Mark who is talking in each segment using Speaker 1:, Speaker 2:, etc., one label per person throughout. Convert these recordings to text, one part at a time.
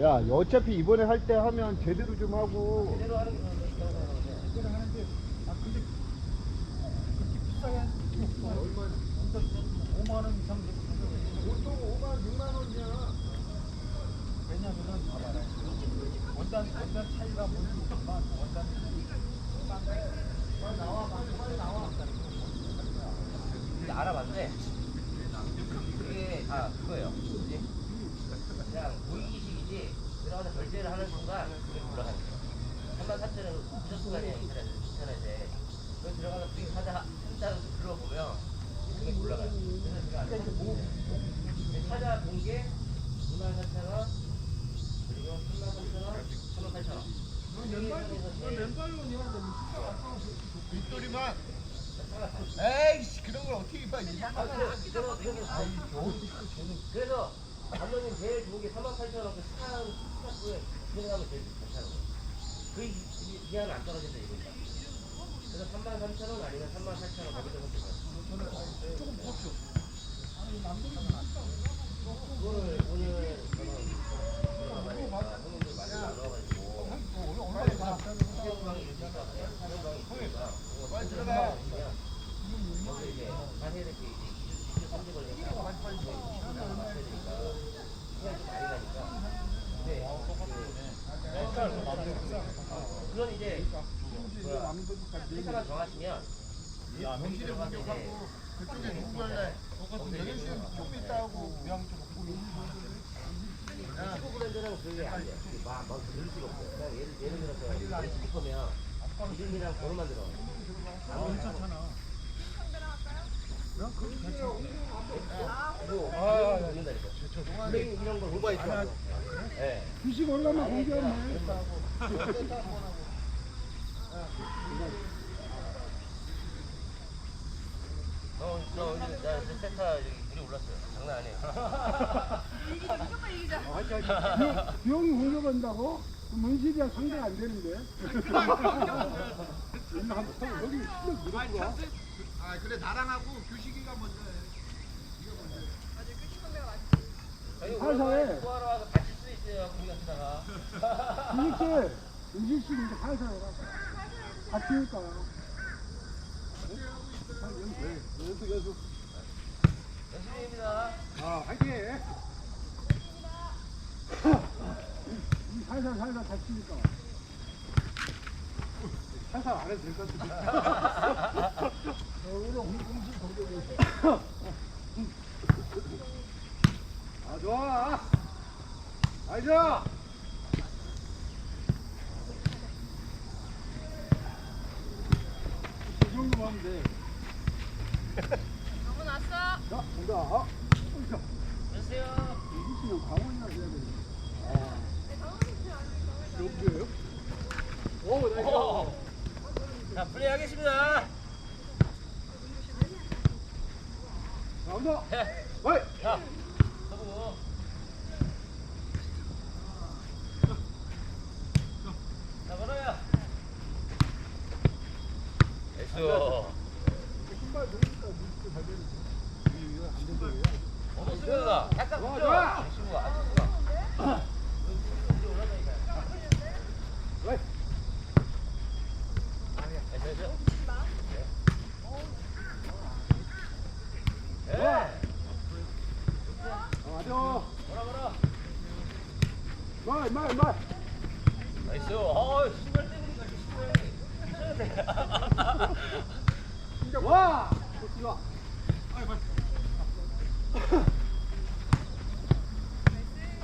Speaker 1: 야 어차피 이번에 할 때 하면 제대로 좀 하고
Speaker 2: 제대로 하는 게
Speaker 3: 그걸 하는데 아 근데 그렇게 비싸게 하는 게 없어. 얼마? 5만 원 이상
Speaker 1: 보통 5만 6만 원이야
Speaker 3: 왜냐면은 봐봐라. 원단 원단 차이가 모르지만 원단 빨리 나와 빨리 나와.
Speaker 2: 알아봤는데 그게 다 그거예요. 뭐지? 그냥 무의식이지 들어가서 결제를 하는 순간 그게 올라가는 거예요. 3만 4천원 무조건 아니야 인터넷 인터넷에 그 들어가서 수익 하자 한다고 들어보면 그게 올라가요. 그래서 제가 안. 찾아본 게 2만 4천 원 그리고 3만 3천 원 3만 8천원
Speaker 1: 빗소리만 에이씨 그런 걸 어떻게 봐
Speaker 2: 아, 그래, 그래서, 그래서, 그래서 감독님 제일 좋은 게 3만 8천 원, 그 스타, 스타프에 진행하면 제일 괜찮은 거예요. 그 이- 이- 이하는 안 떨어진다 이거니까. 그래서 3만 3천 원 아니면 3만 8천 원 거기서 못 들어요.
Speaker 3: 조금 남들은
Speaker 2: 그거를 오늘 저는 들어가보니까 형님들 많이 나눠가지고
Speaker 3: 얼마나 다
Speaker 2: 수영방이 있으니까 수영방이 있으니까 빨리 들어가. 거기 이제 하셔야 될게 이제 2주 3주 걸리니까 맞춰야 되니까 시간이 좀 많이 가니까 근데 그- 그건 이제 뭐야 정하시면
Speaker 1: 야 명실이 공격하고 그쪽에 누구길래 똑같은 명실은 좀 있다 하고 그냥 좀
Speaker 2: 시고 브랜드는 그게 안 돼. 막, 막 늘릴 수가 없어요. 그냥 예를, 예를 들어서 스티커면 이름이랑 번호만 들어.
Speaker 3: 괜찮잖아.
Speaker 2: 그리고 아, 넣는다니까. 블레인 이런 걸 오바해 줘. 예.
Speaker 3: 주식 올라면 공개하네.
Speaker 2: 어, 저, 저, 나, 저 세타 여기 물이 올랐어요. 장난 아니에요.
Speaker 4: 이기자 무조건 이기자.
Speaker 3: 비용이 공격한다고? 문실이랑 상대가 안 되는데. 한번 여기 실력 늘었구나.
Speaker 1: 아 그래 나랑 하고 규식이가 먼저 해
Speaker 4: 맞아, 그 건데가 맞지.
Speaker 2: 저희
Speaker 3: 살살 해.
Speaker 2: 오랜만에 구하러 와서 다칠 수 있어요. 거기 갔다가.
Speaker 3: 이렇게 문실 씨 이제 살살 해 라. 다치니까. 연습 연습.
Speaker 2: 열심히입니다.
Speaker 3: 아, 화이팅! 이 살살 아, 좋아! 아이자! 이 정도만 하면 돼.
Speaker 4: 너무 났어.
Speaker 3: 자, 간다. 어, 자.
Speaker 2: 안녕하세요.
Speaker 3: 이기시면 강원이나 해야 되는데.
Speaker 4: 네,
Speaker 3: 여기에요? 오, 나이스.
Speaker 2: 오. 자, 플레이 하겠습니다.
Speaker 3: 나온다.
Speaker 2: 해.
Speaker 3: 어이!
Speaker 2: 자, 서브. 자, 걸어요. 나이스.
Speaker 3: 신발 보니까 무릎도 잘 되는데. 이거 안 된다고요?
Speaker 2: 어머, 수고다. 약간
Speaker 3: 좋아,
Speaker 2: 붙죠?
Speaker 3: 좋아.
Speaker 2: 친구가 아주 좋아. 이제 올라가니까.
Speaker 3: 어이!
Speaker 2: 됐어, 됐어.
Speaker 3: 좋아.
Speaker 2: 예.
Speaker 3: 아, 맞아.
Speaker 2: 뭐라 뭐라.
Speaker 3: 말, 말, 말.
Speaker 2: 나이스. 어, 신발 이렇게 신발.
Speaker 3: 진짜 와! 좋지 마.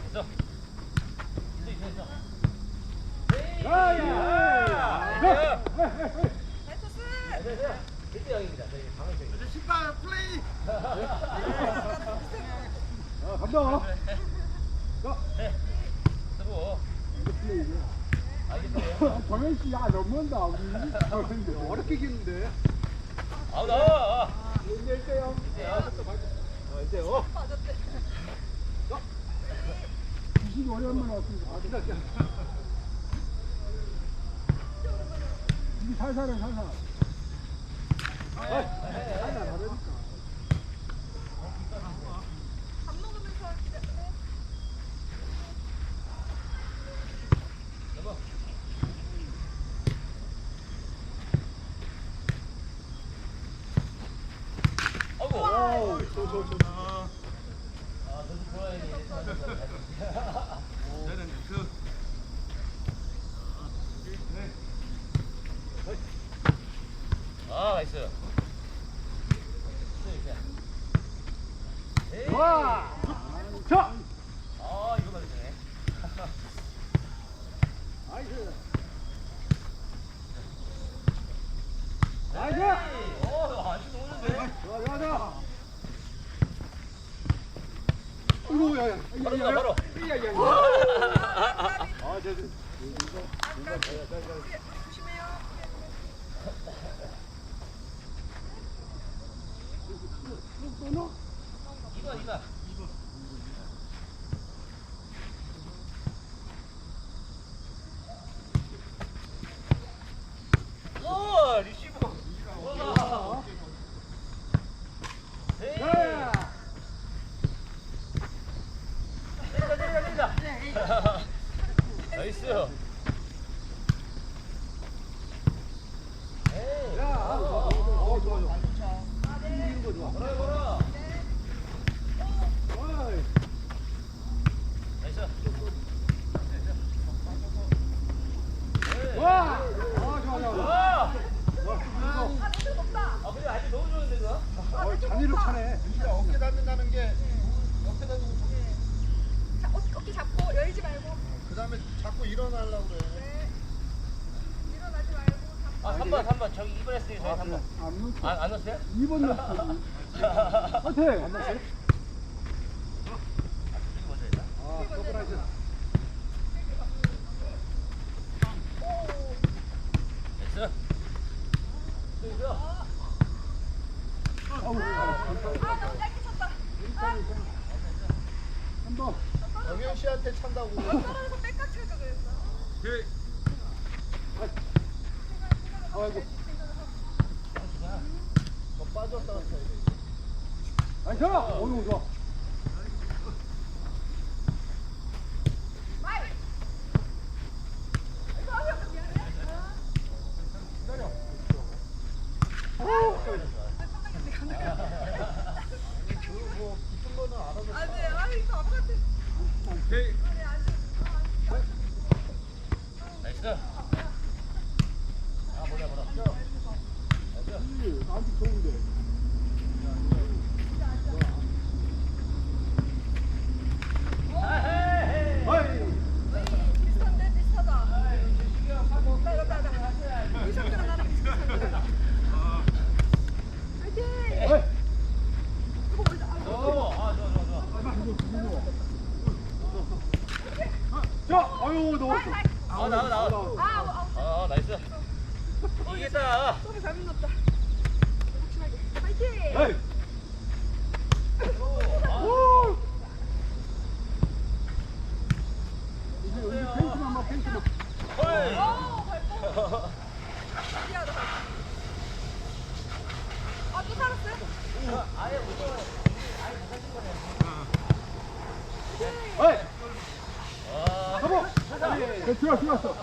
Speaker 2: 됐어. 됐어, 됐어.
Speaker 3: 야,
Speaker 2: 에이,
Speaker 3: 야,
Speaker 2: 나이스.
Speaker 3: 야.
Speaker 4: 나이스.
Speaker 2: 아, 됐어. 1대 0입니다. 저희 방어적인.
Speaker 1: 신발 플레이
Speaker 3: 아, 간다. 자,
Speaker 2: 네.
Speaker 3: 플레이네.
Speaker 2: 알겠어요.
Speaker 3: 아, 정현 씨, 야, 너무한다. 우리 어렵게 이기는데.
Speaker 2: 아우, 나와.
Speaker 3: 1대 1대 0. 1대 0.
Speaker 4: 맞았대.
Speaker 3: 주식이 오랜만에 왔으니까. 아. 이게 살살해, 살살. 아,
Speaker 2: go, go, go. 이거 바로.
Speaker 3: 아,
Speaker 2: 이거.
Speaker 3: 한번안
Speaker 2: 넣었어요?
Speaker 3: 2번 넣었어. 아, 어때? 안 넣었어요? 한 번.
Speaker 1: 영현 씨한테 찬다고.
Speaker 4: 떨어져서 백까지 쳐줘 그랬어.
Speaker 3: 아이고.
Speaker 1: 빠졌다가
Speaker 3: 아니 셔라 어이구 좋아
Speaker 4: 아, 야,
Speaker 3: 아유 넣었어.
Speaker 2: 아, 나, 나, 나.
Speaker 4: 아, 아,
Speaker 2: 어, 어. 나이스. 이겼다.
Speaker 4: 손에 잘못 넣었다. 파이팅!
Speaker 3: 에이. 오. 이제 여기 페이스만
Speaker 2: 봐,
Speaker 3: 페이스. 들어 들어왔어